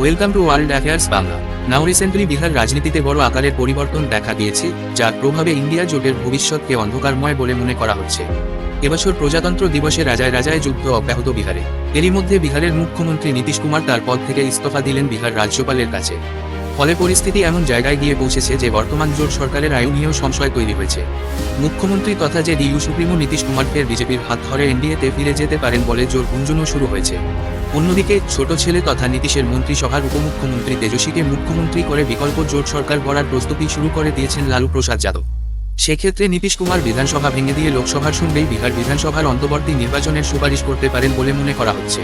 Welcome to world affairs Bangla now recently Bihar রাজনীতিতে বড় আকারের পরিবর্তন দেখা দিয়েছে যার প্রভাবে ইন্ডিয়া জোটের ভবিষ্যৎকে অন্ধকারময় বলে মনে করা হচ্ছে। এবছর প্রজাতন্ত্র দিবসে রাজায় রাজায় যুদ্ধ অব্যাহত বিহারে। এরই মধ্যে বিহারের মুখ্যমন্ত্রী নীতিশ কুমার তার পদ থেকে ইস্তফা দিলেন বিহার রাজ্যপালের কাছে। ফলে পরিস্থিতি এমন জায়গায় গিয়ে পৌঁছেছে যে বর্তমান জোট সরকারের আয়ু নিয়েও সংশয় তৈরি হয়েছে। মুখ্যমন্ত্রী তথা যে ডিইউ সুপ্রিমো নীতিশ কুমার ফের বিজেপির হাত ধরে এনডিএতে ফিরে যেতে পারেন বলে জোর গুঞ্জনও শুরু হয়েছে। অন্যদিকে, ছোট ছেলে তথা নীতিশের মন্ত্রিসভার উপমুখ্যমন্ত্রী তেজস্বীকে মুখ্যমন্ত্রী করে বিকল্প জোট সরকার গড়ার প্রস্তুতি শুরু করে দিয়েছেন লালু প্রসাদ যাদব। সেক্ষেত্রে নীতিশ কুমার বিধানসভা ভেঙে দিয়ে লোকসভার সঙ্গেই বিহার বিধানসভার অন্তর্বর্তী নির্বাচনের সুপারিশ করতে পারেন বলে মনে করা হচ্ছে।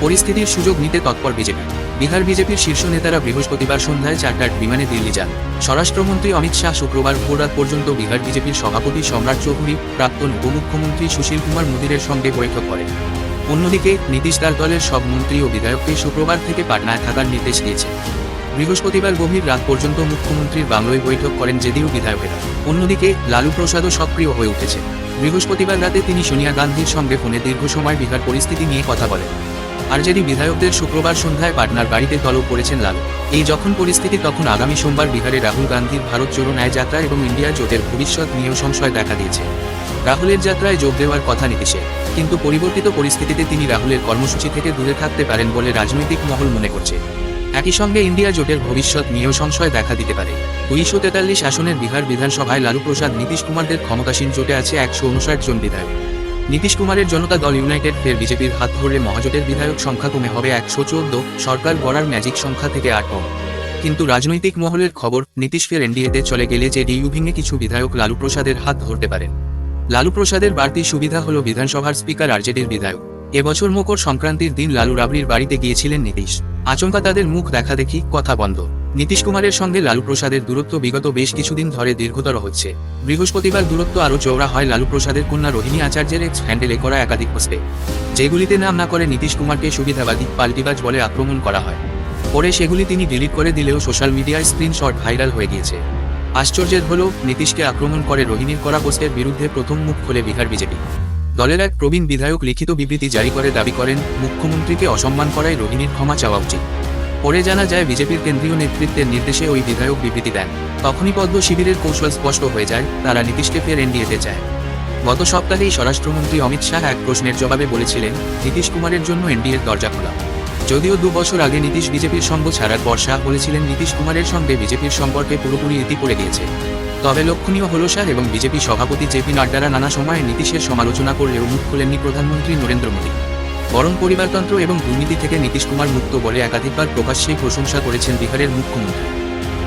পরিস্থিতির সুযোগ নিতে তৎপর বিজেপি। বিহার বিজেপির শীর্ষ নেতারা বৃহস্পতিবার সন্ধ্যায় চারটার বিমানে দিল্লি যান। স্বরাষ্ট্রমন্ত্রী অমিত শাহ শুক্রবার ভোররাত পর্যন্ত বিহার বিজেপির সভাপতি সম্রাট চৌধুরী, প্রাক্তন উপমুখ্যমন্ত্রী সুশীল কুমার মোদীরের সঙ্গে বৈঠক করেন। অন্যদিকে, নীতিশ তার দলের সব মন্ত্রী ও বিধায়ককে শুক্রবার থেকে পাটনায় থাকার নির্দেশ দিয়েছে বৃহস্পতিবার গভীর রাত পর্যন্ত মুখ্যমন্ত্রীর বাংলোয় বৈঠক করেন যেদিও বিধায়কেরা। অন্যদিকে, লালু প্রসাদও সক্রিয় হয়ে উঠেছে। বৃহস্পতিবার রাতে তিনি সোনিয়া গান্ধীর সঙ্গে ফোনে দীর্ঘ সময় বিহার পরিস্থিতি নিয়ে কথা বলেন। আরজেডি বিধায়কদের শুক্রবার সন্ধ্যায় পাটনার বাড়িতে তলব করেছেন লালু। এই যখন পরিস্থিতি, তখন আগামী সোমবার বিহারে রাহুল গান্ধীর ভারত জোড়ো ন্যায় যাত্রা এবং ইন্ডিয়া জোটের ভবিষ্যৎ নিয়েও সংশয় দেখা দিয়েছে। রাহুলের যাত্রায় যোগ দেওয়ার কথা নীতিশের কিন্তু পরিবর্তিত পরিস্থিতিতে তিনি রাহুলের কর্মসূচি থেকে দূরে থাকতে পারেন বলে রাজনৈতিক মহল মনে করছে। একই সঙ্গে ইন্ডিয়া জোটের ভবিষ্যৎ নিয়েও সংশয় দেখা দিতে পারে। উনিশশো তেতাল্লিশ আসনের বিহার বিধানসভায় লালু প্রসাদ, নীতিশ কুমারদের ক্ষমতাসীন জোটে আছে একশো উনষাট জন বিধায়ক। নীতিশ কুমারের জনতা দল ইউনাইটেড, ফের বিজেপির হাত ধরলে মহাজোটের বিধায়ক সংখ্যা কমে হবে একশো চোদ্দ, সরকার গড়ার ম্যাজিক সংখ্যা থেকে আট কম। কিন্তু রাজনৈতিক মহলের খবর, নীতিশ ফের এনডিএতে চলে গেলে যে ডিইউ ভেঙে কিছু বিধায়ক লালু প্রসাদের হাত ধরতে পারেন। লালু প্রসাদের বাড়তি সুবিধা হল বিধানসভার স্পিকার আরজেডির বিধায়ক। এবছর মকর সংক্রান্তির দিন লালু রাবড়ির বাড়িতে গিয়েছিলেন নীতিশ। আচমকা তাদের মুখ দেখা দেখি, কথা বন্ধ। নীতিশ কুমারের সঙ্গে লালু প্রসাদের দূরত্ব বিগত বেশ কিছুদিন ধরে দীর্ঘতর হচ্ছে। বৃহস্পতিবার দূরত্ব আরও চৌড়া হয় লালু প্রসাদের কন্যা রোহিণী আচার্যের এক্স হ্যান্ডেলে করা একাধিক পোস্টে যেগুলিতে নাম না করে নীতিশ কুমারকে সুবিধাবাদী পাল্টিবাজ বলে আক্রমণ করা হয়। পরে সেগুলি তিনি ডিলিট করে দিলেও সোশ্যাল মিডিয়ায় স্ক্রিনশট ভাইরাল হয়ে গিয়েছে। আশ্চর্যের হল, নীতিশকে আক্রমণ করে রোহিণীর করা পোস্টের বিরুদ্ধে প্রথম মুখ খোলে বিহার বিজেপি। দলের এক প্রবীণ বিধায়ক লিখিত বিবৃতি জারি করে দাবি করেন, মুখ্যমন্ত্রীকে অসম্মান করায় রোহিণীর ক্ষমা চাওয়া উচিত। পরে জানা যায়, বিজেপির কেন্দ্রীয় নেতৃত্বের নির্দেশে ওই বিধায়ক বিবৃতি দেন। তখনই পদ্ম শিবিরের কৌশল স্পষ্ট হয়ে যায়, তারা নীতিশকে ফের এনডিএতে চায়। গত সপ্তাহেই স্বরাষ্ট্রমন্ত্রী অমিত শাহ এক প্রশ্নের জবাবে বলেছিলেন, নীতিশ কুমারের জন্য এনডিএর দরজা খোলা। যদিও দু বছর আগে নীতিশ বিজেপির সঙ্গ ছাড়ার পর শাহ বলেছিলেন, নীতিশ কুমারের সঙ্গে বিজেপির সম্পর্কে পুরোপুরি ইতি পড়ে গিয়েছে তবে লক্ষণীয় হল শাহ এবং বিজেপি সভাপতি জেপি নাড্ডারা নানা সময়ে নীতিশের সমালোচনা করলেও মুখ খোলেননি প্রধানমন্ত্রী নরেন্দ্র মোদী। বরং পরিবারতন্ত্র এবং দুর্নীতি থেকে নীতিশ কুমার মুক্ত বলে একাধিকবার প্রকাশ্যেই প্রশংসা করেছেন বিহারের মুখ্যমন্ত্রী।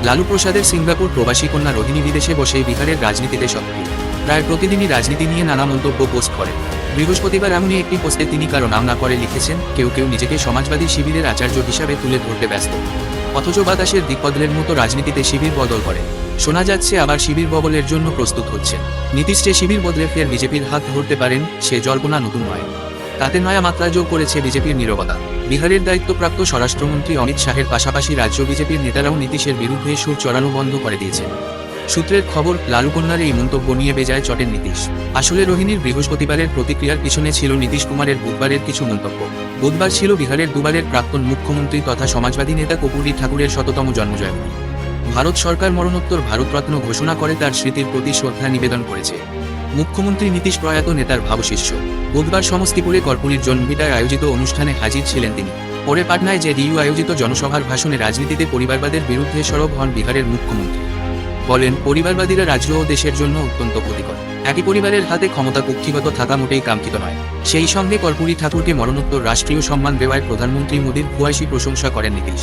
লালু প্রসাদের সিঙ্গাপুর প্রবাসী কন্যা রোহিণী বিদেশে বসে বিহারের রাজনীতিতে সক্রিয়। প্রায় প্রতিদিনই রাজনীতি নিয়ে নানা মন্তব্য পোস্ট করেন। বৃহস্পতিবার এমনই একটি পোস্টে তিনি কারও নাম না করে লিখেছেন, কেউ কেউ নিজেকে সমাজবাদী শিবিরের আচার্য হিসাবে তুলে ধরতে ব্যস্ত। অথচ বাতাসের দিকবদলের মতো রাজনীতিতে শিবির বদল করে। শোনা যাচ্ছে আবার শিবির বদলের জন্য প্রস্তুত হচ্ছে নীতিশ শিবির বদলে ফের বিজেপির হাত ধরতে পারেন, সে জল্পনা নতুন নয়। তাতে নয়া মাত্রা যোগ করেছে বিজেপির নীরবতা। বিহারের দায়িত্বপ্রাপ্ত স্বরাষ্ট্রমন্ত্রী অমিত শাহের পাশাপাশি রাজ্য বিজেপির নেতারাও নীতিশের বিরুদ্ধে সুর চড়ানো বন্ধ করে দিয়েছেন। সূত্রের খবর, লালু কন্যার এই মন্তব্য নিয়ে বেজায় চটেন নীতিশ। আসলে রোহিণীর বৃহস্পতিবারের প্রতিক্রিয়ার পিছনে ছিল নীতিশ কুমারের বুধবারের কিছু মন্তব্য। বুধবার ছিল বিহারের দুবারের প্রাক্তন মুখ্যমন্ত্রী তথা সমাজবাদী নেতা কপুরী ঠাকুরের শততম জন্মজয়ন্তী। ভারত সরকার মরণোত্তর ভারতরত্ন ঘোষণা করে তার স্মৃতির প্রতি শ্রদ্ধা নিবেদন করেছে। মুখ্যমন্ত্রী নীতিশ প্রয়াত নেতার ভাবশিষ্য। বুধবার সমস্তিপুরে কর্পূরীর জন্মবিদায় আয়োজিত অনুষ্ঠানে হাজির ছিলেন তিনি। পরে পাটনায় যে ডিইউ আয়োজিত জনসভার ভাষণে রাজনীতিতে পরিবারবাদের বিরুদ্ধে সরব হন বিহারের মুখ্যমন্ত্রী। বলেন, পরিবারবাদীরা রাজ্য ও দেশের জন্য অত্যন্ত ক্ষতিকর। একই পরিবারের হাতে ক্ষমতা কুক্ষিগত থাকা মোটেই কাঙ্ক্ষিত নয়। সেই সঙ্গে কর্পূরী ঠাকুরকে মরণোত্তর রাষ্ট্রীয় সম্মান দেওয়ায় প্রধানমন্ত্রী মোদীর ভুয়াশী প্রশংসা করেন নীতিশ।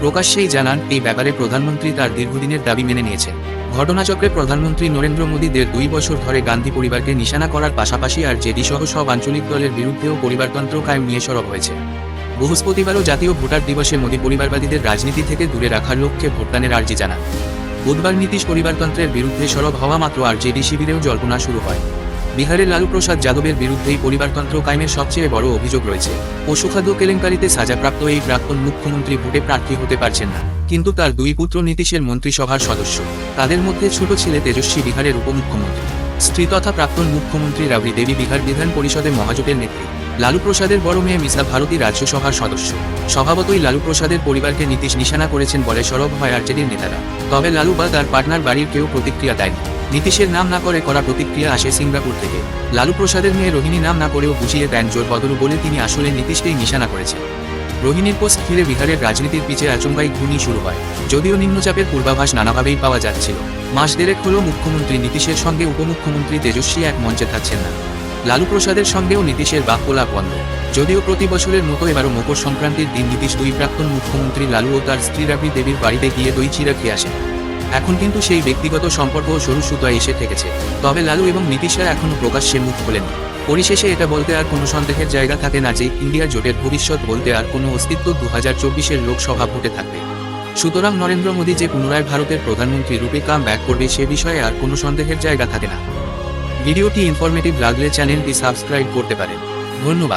প্রকাশ্যেই জানান, এই ব্যাপারে প্রধানমন্ত্রী তার দীর্ঘদিনের দাবি মেনে নিয়েছেন। ঘটনাচক্রে প্রধানমন্ত্রী নরেন্দ্র মোদী দেড় দুই বছর ধরে গান্ধী পরিবারকে নিশানা করার পাশাপাশি আর জেডি সহ সব আঞ্চলিক দলের বিরুদ্ধেও পরিবারতন্ত্র কায়েম নিয়ে সরব হয়েছে। বৃহস্পতিবারও জাতীয় ভোটার দিবসে মোদী পরিবারবাদীদের রাজনীতি থেকে দূরে রাখার লক্ষ্যে ভোটদানের আর্জি জানান। বুধবার নীতিশ পরিবারতন্ত্রের বিরুদ্ধে সরব হওয়া মাত্র আর জেডি শিবিরেও জল্পনা শুরু হয়। বিহারের লালু প্রসাদ যাদবের বিরুদ্ধেই পরিবারতন্ত্র কায়েমের সবচেয়ে বড় অভিযোগ রয়েছে। পশুখাদ্য কেলেঙ্কারিতে সাজাপ্রাপ্ত এই প্রাক্তন মুখ্যমন্ত্রী ভোটে প্রার্থী হতে পারছেন না। কিন্তু তার দুই পুত্র নীতিশের মন্ত্রিসভার সদস্য। তাদের মধ্যে ছোট ছেলে তেজস্বী বিহারের উপমুখ্যমন্ত্রী। স্ত্রী তথা প্রাক্তন মুখ্যমন্ত্রী রাবড়ি দেবী বিহার বিধান পরিষদে মহাজোটের নেত্রী। লালু প্রসাদের বড় মেয়ে মিসা ভারতী রাজ্যসভার সদস্য। স্বভাবতই লালু প্রসাদের পরিবারকে নীতিশ নিশানা করেছেন বলে সরব হয় আরজেডির নেতারা। তবে লালু বা তার পার্টনার বাড়ির কেউ প্রতিক্রিয়া দেয়নি। নীতিশের নাম না করে করা প্রতিক্রিয়া আসে সিঙ্গাপুর থেকে। লালু প্রসাদের মেয়ে রোহিণী নাম না করেও বুঝিয়ে দেন জোর বদলু বলে তিনি আসলে নীতিশকেই নিশানা করেছেন। রোহিণীর পোস্ট ঘিরে বিহারের রাজনীতির পিছে আচমকাই ঘূর্ণি শুরু হয়। যদিও নিম্নচাপের পূর্বাভাস নানাভাবেই পাওয়া যাচ্ছিল। মাস দেড়েক হল মুখ্যমন্ত্রী নীতিশের সঙ্গে উপমুখ্যমন্ত্রী তেজস্বী এক মঞ্চে থাকছেন না। লালু প্রসাদের সঙ্গেও নীতিশের বাক্যলাপ বন্ধ। যদিও প্রতি বছরের মতো এবারও মকর সংক্রান্তির দিন নীতিশ দুই প্রাক্তন মুখ্যমন্ত্রী লালু ও তার স্ত্রী রাবড়ি দেবীর বাড়িতে গিয়ে দই চিরা খেয়ে আসেন। এখন কিন্তু সেই ব্যক্তিগত সম্পর্ক সরু সুতোয় এসে ঠেকেছে। তবে লালু এবং নীতিশরা এখনও প্রকাশ্যে মুখ খোলেননি। পরিশেষে এটা বলতে আর কোনো সন্দেহের জায়গা থাকে না যে ইন্ডিয়া জোটের ভবিষ্যৎ বলতে আর কোনো অস্তিত্ব দু হাজার চব্বিশের লোকসভা ভোটে থাকবে। সুতরাং নরেন্দ্র মোদী যে পুনরায় ভারতের প্রধানমন্ত্রী রূপে কাম ব্যাক করবে সে বিষয়ে আর কোনো সন্দেহের জায়গা থাকে না। ভিডিওটি ইনফরমেটিভ লাগলে চ্যানেলটি সাবস্ক্রাইব করতে পারেন। ধন্যবাদ।